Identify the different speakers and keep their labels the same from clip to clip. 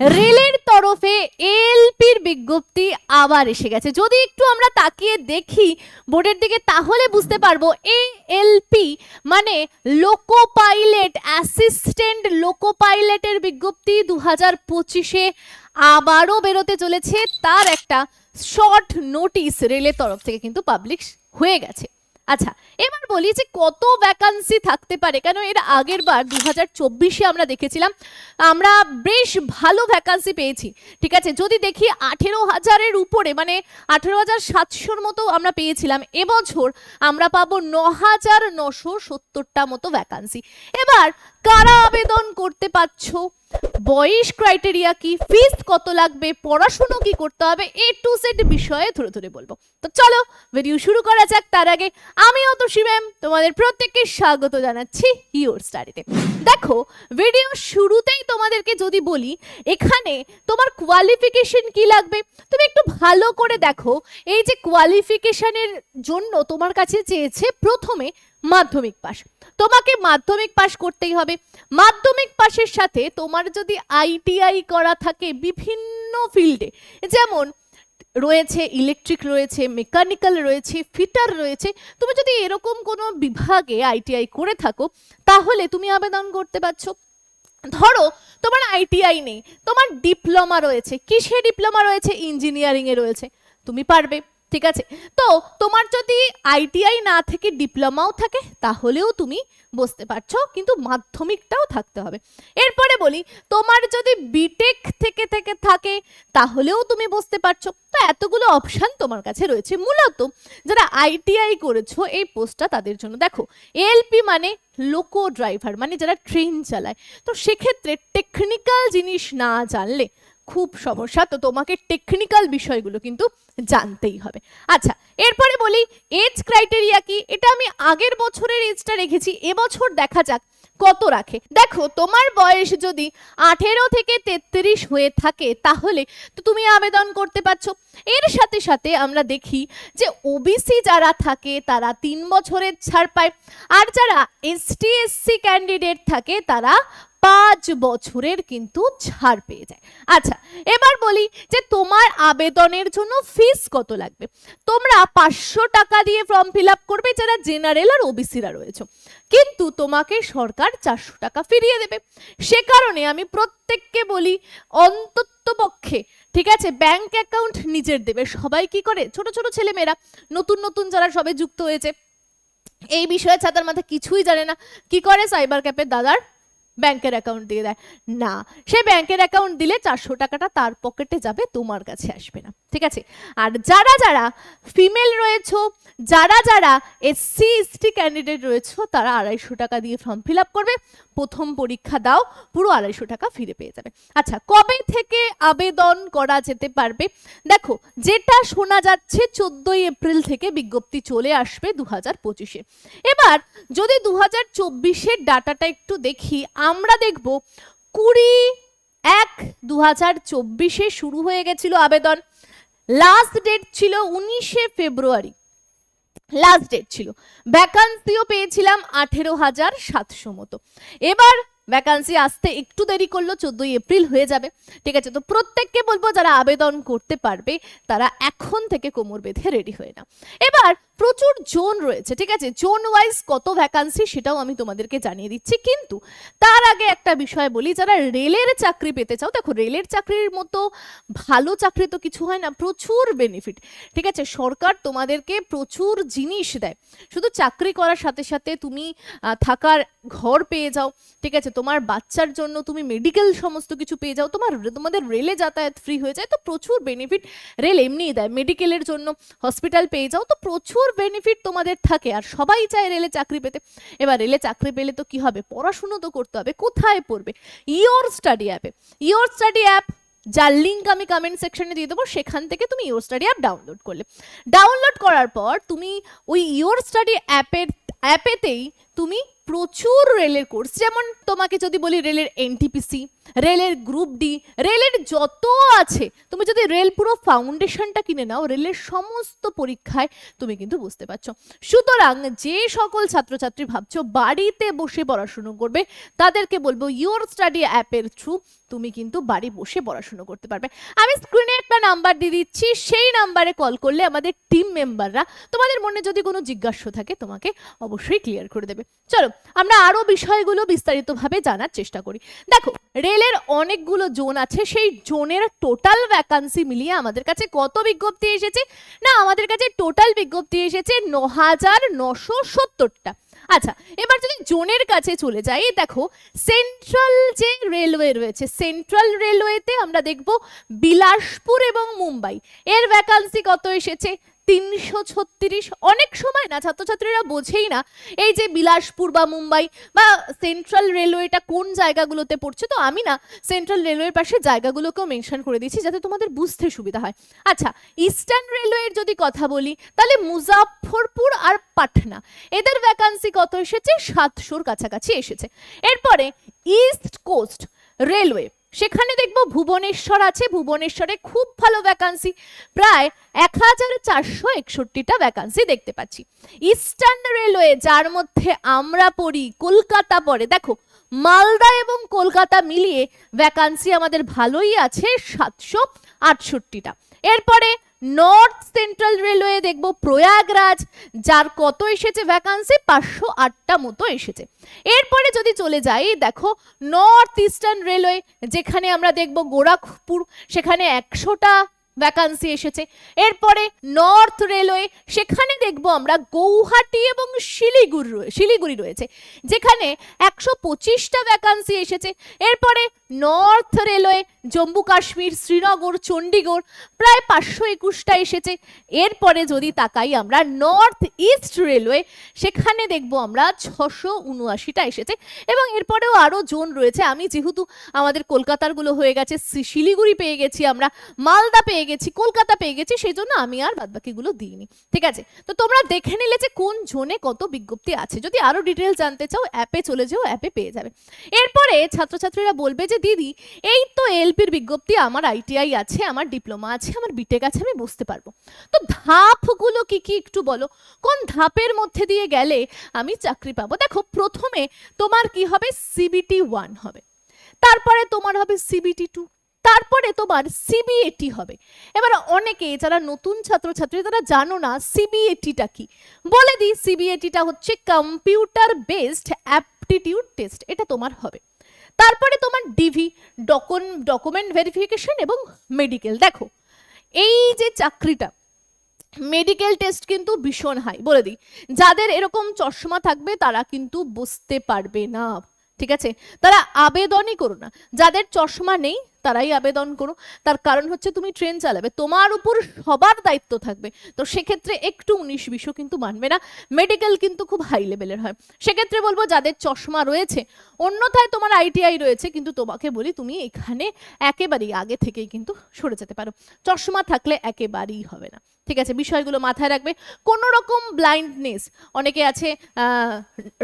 Speaker 1: রেলের তরফে এলপির বিজ্ঞপ্তি আবার এসে গেছে। যদি একটু আমরা তাকিয়ে দেখি বোর্ডের দিকে, তাহলে বুঝতে পারব এ এলপি মানে লোকো পাইলট অ্যাসিস্ট্যান্ট লোকো পাইলটের বিজ্ঞপ্তি দু হাজার পঁচিশে আবারও বেরোতে চলেছে। তার একটা শর্ট নোটিশ রেলের তরফ থেকে কিন্তু পাবলিশ হয়ে গেছে। আচ্ছা এবার বলি যে কত ভ্যাকান্সি থাকতে পারে, কেন এর আগের বার দু হাজার চব্বিশে আমরা দেখেছিলাম, আমরা বেশ ভালো ভ্যাকান্সি পেয়েছি, ঠিক আছে? যদি দেখি আঠেরো হাজারের উপরে মানে আঠেরো হাজার সাতশোর মতো আমরা পেয়েছিলাম, এবছর আমরা পাবো ন হাজার নশো সত্তরটা মতো ভ্যাকান্সি এবার কারা আবেদন করতে পারছ? বয়স ক্রাইটেরিয়া কি ফিস কত লাগবে, পড়াশুনো কি করতে হবে এ টু সেট বিষয়ে ধরে ধরে বলব। তো চলো ভিডিও শুরু করা যাক। তার আগে আমি অত শিবেম তোমাদের প্রত্যেককে স্বাগত জানাচ্ছি ইওর স্টাডিতে দেখো ভিডিও শুরুতেই তোমাদেরকে যদি বলি, এখানে তোমার কোয়ালিফিকেশন কি লাগবে? তুমি একটু ভালো করে দেখো, এই যে কোয়ালিফিকেশনের জন্য তোমার কাছে চেয়েছে প্রথমে মাধ্যমিক পাশ। তোমাকে মাধ্যমিক পাশ করতেই হবে। মাধ্যমিক পাশের সাথে তোমার যদি আইটিআই করা থাকে বিভিন্ন ফিল্ডে, যেমন রয়েছে ইলেকট্রিক রয়েছে, মেকানিক্যাল রয়েছে, ফিটার রয়েছে, তুমি যদি এরকম কোনো বিভাগে আইটিআই করে থাকো, তাহলে তুমি আবেদন করতে পারছ। ধরো, তোমার আইটিআই নেই, তোমার ডিপ্লোমা রয়েছে কিসে ডিপ্লোমা রয়েছে? ইঞ্জিনিয়ারিং এ রয়েছে। তুমি পারবে। ঠিক আছে। তো তোমার যদি আইটিআই না থেকে ডিপ্লোমাও থাকে, তাহলেও তুমি বসতে পারছ, কিন্তু মাধ্যমিকটাও থাকতে হবে। এরপরে বলি, তোমার যদি বিটেক থেকে থেকে থাকে, তাহলেও তুমি বসতে পারছ। তো এতগুলো অপশান তোমার কাছে রয়েছে। মূলত যারা আইটিআই করেছ, এই পোস্টটা তাদের জন্য। দেখো এলপি মানে লোকো ড্রাইভার মানে যারা ট্রেন চালায়। তো সেক্ষেত্রে টেকনিক্যাল জিনিস না জানলে খুব সমস্যা। তো তোমাকে টেকনিক্যাল বিষয়গুলো কিন্তু জানতেই হবে। আচ্ছা এরপরে বলি এজ ক্রাইটেরিয়া কি? এটা আমি আগের বছরের এজটা রেখেছি, এবছর দেখা যাক কত রাখে। দেখো, তোমার বয়স যদি আঠেরো থেকে তেত্রিশ হয়ে থাকে, তাহলে তো তুমি আবেদন করতে পারছ। এর সাথে সাথে আমরা দেখি যে ওবিসি যারা থাকে, তারা তিন বছরের ছাড় পায়। আর যারা এসটি এসসি ক্যান্ডিডেট থাকে, তারা পাঁচ বছরের কিন্তু ছাড় পেয়ে যায়। আচ্ছা এবার বলি যে তোমার আবেদনের জন্য ফিস কত লাগবে? তোমরা পাঁচশো টাকা দিয়ে ফর্ম ফিল আপ করবে যারা জেনারেল আর ওবিসিরা রয়েছে। কিন্তু তোমাকে সরকার চারশো টাকা ফিরিয়ে দেবে। সে কারণে আমি প্রত্যেককে বলি, অন্তত পক্ষে, ঠিক আছে ব্যাংক অ্যাকাউন্ট নিজের দেবে। সবাই কি করে? ছোট ছোট ছেলেমেয়েরা, নতুন নতুন যারা সবে যুক্ত হয়েছে, এই বিষয়ে ছাতার মাথায় কিছুই জানে না। কি করে? সাইবার ক্যাপের দাদার ব্যাংকের অ্যাকাউন্ট দিয়ে দেয়। না, সে ব্যাংকের অ্যাকাউন্ট দিলে চারশো টাকাটা তার পকেটে যাবে, তোমার কাছে আসবে না। ঠিক আছে? আর যারা যারা ফিমেল রয়েছো, যারা যারা এসসি এসটি ক্যান্ডিডেট রয়েছো, তারা আড়াইশো টাকা দিয়ে ফর্ম ফিল আপ করবে। প্রথম পরীক্ষা দাও, পুরো আড়াইশো টাকা ফিরে পেয়ে যাবে। আচ্ছা কবে থেকে আবেদন করা যেতে পারবে? দেখো, যেটা শোনা যাচ্ছে চোদ্দই এপ্রিল থেকে বিজ্ঞপ্তি চলে আসবে দু হাজার পঁচিশে। এবার যদি দু হাজার চব্বিশের ডাটাটা একটু দেখি, আমরা দেখব কুড়ি এক দু হাজার চব্বিশে শুরু হয়ে গেছিল আবেদন। লাস্ট ডেট ছিল উনিশে ফেব্রুয়ারি। লাস্ট ডেট ছিল। ভ্যাকান্সিও পেয়েছিলাম আঠেরো হাজার সাতশো মতো। এবার ভ্যাকান্সি আসতে একটু দেরি করল চোদ্দই এপ্রিল হয়ে যাবে। ঠিক আছে, তো প্রত্যেককে বলব যারা আবেদন করতে পারবে, তারা এখন থেকে কোমর বেঁধে রেডি হয়ে না এবার প্রচুর জোন রয়েছে, ঠিক আছে? জোন ওয়াইজ কত ভ্যাকান্সি সেটাও আমি তোমাদেরকে জানিয়ে দিচ্ছি। কিন্তু তার আগে একটা বিষয় বলি, যারা রেলের চাকরি পেতে চাও, দেখো রেলের চাকরির মতো ভালো চাকরি তো কিছু হয় না, প্রচুর বেনিফিট ঠিক আছে, সরকার তোমাদেরকে প্রচুর জিনিস দেয়। শুধু চাকরি করার সাথে সাথে তুমি থাকার ঘর পেয়ে যাও। ঠিক আছে তোমার বাচ্চার জন্য তুমি মেডিকেল সমস্ত কিছু পেয়ে যাও। তোমার তোমাদের রেলে যাতায়াত ফ্রি হয়ে যায়। তো প্রচুর বেনিফিট রেল এমনিই দেয়। মেডিকেলের জন্য হসপিটাল পেয়ে যাও। তো প্রচুর বেনিফিট তোমাদের থাকে। আর সবাই চায় রেলে চাকরি পেতে। এবার রেলে চাকরি পেলে তো কি হবে? পড়াশুনো তো করতে হবে। কোথায় পড়বে? ইওর স্টাডি অ্যাপে ইওর স্টাডি অ্যাপ যার লিঙ্ক আমি কমেন্ট সেকশনে দিয়ে দেবো, সেখান থেকে তুমি ইওর স্টাডি অ্যাপ ডাউনলোড করলে। ডাউনলোড করার পর তুমি ওই ইওর স্টাডি অ্যাপের অ্যাপেতেই তুমি প্রচুর রেলের কোর্স যেমন তোমাকে যদি বলি রেলের এনটিপিসি রেলের গ্রুপ ডি রেলের যত আছে, তুমি যদি রেল পুরো ফাউন্ডেশনটা কিনে নাও, রেলের সমস্ত পরীক্ষায় তুমি কিন্তু বুঝতে পারছ। সুতরাং যে সকল ছাত্রছাত্রী ভাবছ বাড়িতে বসে পড়াশুনো করবে, তাদেরকে বলব ইওর স্টাডি অ্যাপের থ্রু তুমি কিন্তু বাড়ি বসে পড়াশুনো করতে পারবে। আমি স্ক্রিনে একটা নাম্বার দিয়ে দিচ্ছি, সেই নাম্বারে কল করলে আমাদের টিম মেম্বাররা তোমাদের মনে যদি কোনো জিজ্ঞাসা থাকে তোমাকে অবশ্যই ক্লিয়ার করে দেবে। চলো, আমরা আরও বিষয়গুলো বিস্তারিতভাবে জানার চেষ্টা করি। দেখো, রেলের অনেকগুলো জোন আছে, সেই জোনের টোটাল ভ্যাকান্সি মিলিয়ে আমাদের কাছে কত বিজ্ঞপ্তি এসেছে? না, আমাদের কাছে টোটাল বিজ্ঞপ্তি এসেছে ন হাজার নশো সত্তরটা। আচ্ছা এবার যদি জোনের কাছে চলে যাই দেখো সেন্ট্রাল যে রেলওয়ে রয়েছে সেন্ট্রাল রেলওয়েতে আমরা দেখব বিলাসপুর এবং মুম্বাই। এর ভ্যাকান্সি কত এসেছে? তিনশো ছত্রিশ। অনেক সময় না, ছাত্রছাত্রীরা বোঝেই না এই যে বিলাসপুর বা মুম্বাই বা সেন্ট্রাল রেলওয়েটা কোন জায়গাগুলোতে পড়ছে। তো আমি না সেন্ট্রাল রেলওয়ের পাশে জায়গাগুলোকেও মেনশন করে দিচ্ছি যাতে তোমাদের বুঝতে সুবিধা হয়। আচ্ছা ইস্টার্ন রেলওয়ের যদি কথা বলি, তাহলে মুজাফরপুর আর পাটনা, এদের ভ্যাকান্সি কত এসেছে? সাতশোর কাছাকাছি এসেছে। এরপরে ইস্ট কোস্ট রেলওয়ে সেখানে দেখব ভুবনেশ্বর আছে, ভুবনেশ্বরে খুব ভালো ভ্যাকান্সি প্রায় এক হাজার চারশো একষট্টিটা ভ্যাকান্সি দেখতে পাচ্ছি। ইস্টার্ন রেলওয়ে যার মধ্যে আমরা পড়ি, কলকাতা পড়ে। দেখো, মালদা এবং কলকাতা মিলিয়ে ভ্যাকান্সি আমাদের ভালোই আছে সাতশো আটষট্টিটা। এরপরে নর্থ সেন্ট্রাল রেলওয়ে দেখব প্রয়াগরাজ, যার কত এসেছে ভ্যাকান্সি পাঁচশো আটটা মতো এসেছে। এরপরে যদি চলে যাই, দেখো নর্থ ইস্টার্ন রেলওয়ে যেখানে আমরা দেখব গোরাখপুর, সেখানে একশোটা ভ্যাকান্সি এসেছে। এরপরে নর্থ রেলওয়ে সেখানে দেখব আমরা গৌহাটি এবং শিলিগুড়ি শিলিগুড়ি রয়েছে, যেখানে একশো পঁচিশটা ভ্যাকান্সি এসেছে। এরপরে নর্থ রেলওয়ে জম্মু কাশ্মীর, শ্রীনগর, চণ্ডীগড় প্রায় পাঁচশো একুশটা এসেছে। এরপরে যদি তাকাই আমরা নর্থ ইস্ট রেলওয়ে সেখানে দেখব আমরা ছশো উনআশিটা এসেছে। এবং এরপরেও আরও জোন রয়েছে। আমি যেহেতু আমাদের কলকাতারগুলো হয়ে গেছে শিলিগুড়ি পেয়ে গেছি আমরা, মালদা পেয়ে গেছি, কলকাতা পেয়ে গেছি, সেই জন্য আমি আর বাদবাকিগুলো দিইনি। ঠিক আছে? তো তোমরা দেখে নিলে যে কোন জোনে কত বিজ্ঞপ্তি আছে। যদি আরও ডিটেল জানতে চাও অ্যাপে চলে যাও অ্যাপে পেয়ে যাবে। এরপরে ছাত্রছাত্রীরা বলবে যে, দিদি, এই তো এলপির বিজ্ঞপ্তি আমার আইটিআই আছে, আমার ডিপ্লোমা আছে, আমার বিটেক আছে, আমি বুঝতে পারব। তো ধাপগুলো কি কি একটু বলো? কোন ধাপের মধ্যে দিয়ে গেলে আমি চাকরি পাবো? দেখো, প্রথমে তোমার কি হবে? সিবিটি ওয়ান হবে। তারপরে তোমার হবে সিবিটি টু তারপরে তোমার সিবিএটি হবে। এবার অনেকে যারা নতুন ছাত্রছাত্রী, তারা জানো না সিবিএটিটা কি। বলে দিই সিবিএটিটা হচ্ছে কম্পিউটার বেসড অ্যাপটিটিউড টেস্ট এটা তোমার হবে। তারপরে তোমার ডিভি ডকুমেন্ট ভেরিফিকেশন এবং মেডিকেল দেখো, এই যে চাকরিটা মেডিকেল টেস্ট কিন্তু ভীষণ হাই বলে দিই। যাদের এরকম চশমা থাকবে, তারা কিন্তু বুঝতে পারবে না। ঠিক আছে? তারা আবেদনই করো না। যাদের চশমা নেই, তারাই আবেদন করো। তার কারণ হচ্ছে তুমি ট্রেন চালাবে। তোমার উপর সবার দায়িত্ব থাকবে। তো সেক্ষেত্রে একটু উনিশ বিশও কিন্তু মানবে না। মেডিকেল কিন্তু খুব হাই লেভেলের হয়। সেক্ষেত্রে বলব, যাদের চশমা রয়েছে, অন্যথায় তোমার আইটিআই রয়েছে, কিন্তু তোমাকে বলি তুমি এখানে একেবারেই আগে থেকেই কিন্তু সরে যেতে পারো। চশমা থাকলে একেবারেই হবে না। ঠিক আছে? বিষয়গুলো মাথায় রাখবে। কোনো রকম ব্লাইন্ডনেস, অনেকে আছে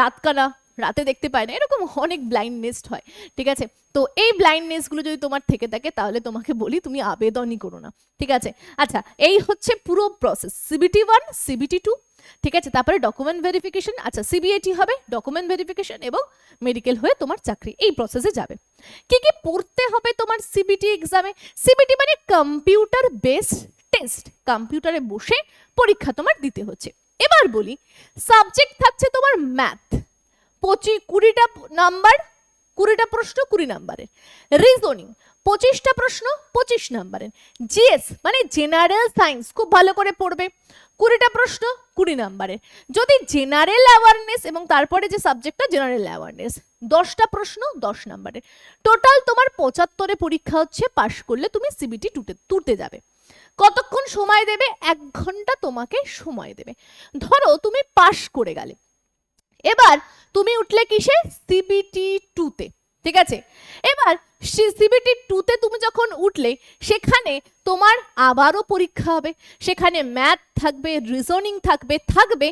Speaker 1: রাতকানা রাতে দেখতে পায় না। এরকম অনেক ব্লাইন্ডনেস হয়, ঠিক আছে? তো এই ব্লাইন্ডনেসগুলো যদি তোমার থেকে থাকে, তাহলে তোমাকে বলি তুমি আবেদনই করো না, ঠিক আছে? আচ্ছা এই হচ্ছে পুরো process CBT one CBT two ঠিক আছে? তারপরে ডকুমেন্ট ভেরিফিকেশন আচ্ছা সিবিএটি হবে ডকুমেন্ট ভেরিফিকেশন এবং মেডিকেল হয়ে তোমার চাকরি। এই প্রসেসে যাবে। কি কি পড়তে হবে তোমার সিবিটি এক্সামে সিবিটি মানে কম্পিউটার বেসড টেস্ট কম্পিউটারে বসে পরীক্ষা তোমার দিতে হচ্ছে। এবার বলি সাবজেক্ট থাকছে তোমার ম্যাথ পঁচি কুড়িটা নাম্বার, কুড়িটা প্রশ্ন, কুড়ি নাম্বারের। রিজনিং পঁচিশটা প্রশ্ন, পঁচিশ নাম্বারের। জিএস মানে জেনারেল সায়েন্স খুব ভালো করে পড়বে। কুড়িটা প্রশ্ন, কুড়ি নাম্বারের। যদি জেনারেল অ্যাওয়ারনেস এবং তারপরে যে সাবজেক্টটা জেনারেল অ্যাওয়ারনেস দশটা প্রশ্ন, দশ নাম্বারের। টোটাল তোমার পঁচাত্তরে পরীক্ষা হচ্ছে, পাশ করলে তুমি সিবিটি টুটে তুলতে যাবে। কতক্ষণ সময় দেবে? এক ঘণ্টা তোমাকে সময় দেবে। ধরো তুমি পাশ করে গেলে। এবার তুমি উঠলে কিসে? সিবিটি টুতে ঠিক আছে? এবার সিবিটি টুতে তুমি যখন উঠলে, সেখানে তোমার আবারও পরীক্ষা হবে। সেখানে ম্যাথ থাকবে রিজনিং থাকবে থাকবে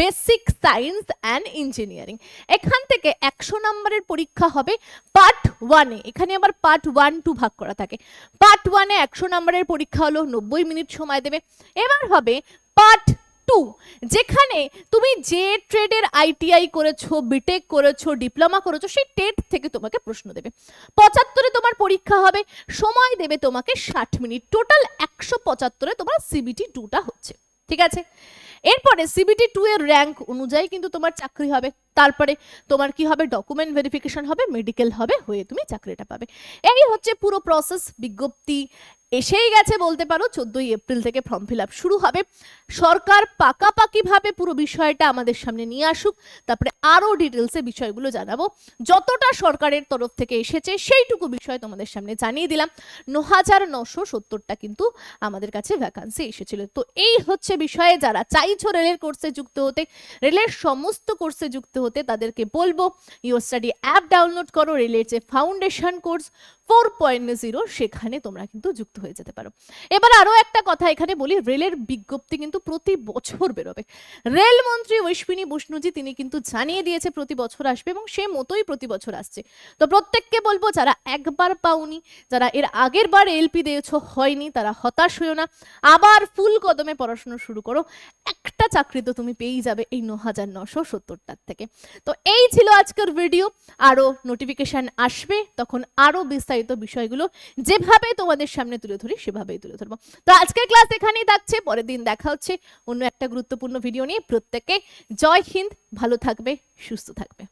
Speaker 1: বেসিক সায়েন্স অ্যান্ড ইঞ্জিনিয়ারিং এখান থেকে একশো নম্বরের পরীক্ষা হবে পার্ট ওয়ানে এখানে আবার পার্ট ওয়ান টু ভাগ করা থাকে। পার্ট ওয়ানে একশো নম্বরের পরীক্ষা হলো, নব্বই মিনিট সময় দেবে। এবার হবে পার্ট টু, যেখানে তুমি যে ট্রেডের আইটিআই করেছ বিটেক করেছ, ডিপ্লোমা করেছ, সেই টেট থেকে তোমাকে প্রশ্ন দেবে। পঁচাত্তরে তোমার পরীক্ষা হবে, সময় দেবে তোমাকে ষাট মিনিট। টোটাল একশো পঁচাত্তরে তোমার সিবিটি টুটা হচ্ছে। ঠিক আছে? এরপরে সিবিটি টু এর র্যাঙ্ক অনুযায়ী কিন্তু তোমার চাকরি হবে। তারপরে তোমার কি হবে? ডকুমেন্ট ভেরিফিকেশন হবে মেডিকেল হবে, হয়ে তুমি চাকরিটা পাবে। এই হচ্ছে পুরো প্রসেস বিজ্ঞপ্তি এসেই গেছে বলতে পারো, চোদ্দই এপ্রিল থেকে ফর্ম ফিল আপ শুরু হবে। সরকার পাকাপাকিভাবে পুরো বিষয়টা আমাদের সামনে নিয়ে আসুক, তারপরে আরও ডিটেলসে বিষয়গুলো জানাব। যতটা সরকারের তরফ থেকে এসেছে, সেইটুকু বিষয় তোমাদের সামনে জানিয়ে দিলাম। ন হাজার নশো সত্তরটা কিন্তু আমাদের কাছে ভ্যাকান্সি এসেছিল। তো এই হচ্ছে বিষয়ে যারা চাইছো রেলের কোর্সে যুক্ত হতে, রেলের সমস্ত কোর্সে যুক্ত হতে তাদেরকে বলব ইউর স্টাডি অ্যাপ ডাউনলোড করো, রেলের যে foundation course four point zero সেখানে তোমরা কিন্তু যুক্ত হয়ে যেতে পারো। এবার আরও একটা কথা এখানে বলি, রেলের বিজ্ঞপ্তি কিন্তু প্রতি বছর বেরোবে। রেলমন্ত্রী অশ্বিনী বৈষ্ণুজি তিনি কিন্তু জানিয়ে দিয়েছে প্রতি বছর আসবে এবং সে মতোই প্রতি বছর আসছে। তো প্রত্যেককে বলব, যারা একবার পাওনি, যারা এর আগের বার এলপি দিয়েছ, হয়নি, তারা হতাশ হয়েও না। আবার ফুল কদমে পড়াশোনা শুরু করো। একটা চাকরি তো তুমি পেয়েই যাবে এই ন হাজার নশো সত্তরটার থেকে। তো এই ছিল আজকের ভিডিও আরও নোটিফিকেশান আসবে, তখন আরও বিস্তারিত বিষয়গুলো যেভাবে তোমাদের সামনে তুলে ধরি, সেভাবেই তুলে ধরবো। তো আজকের ক্লাস এখানেই থাকছে, পরের দিন দেখা হচ্ছে অন্য একটা গুরুত্বপূর্ণ ভিডিও নিয়ে। প্রত্যেকে জয় হিন্দ, ভালো থাকবে, সুস্থ থাকবে।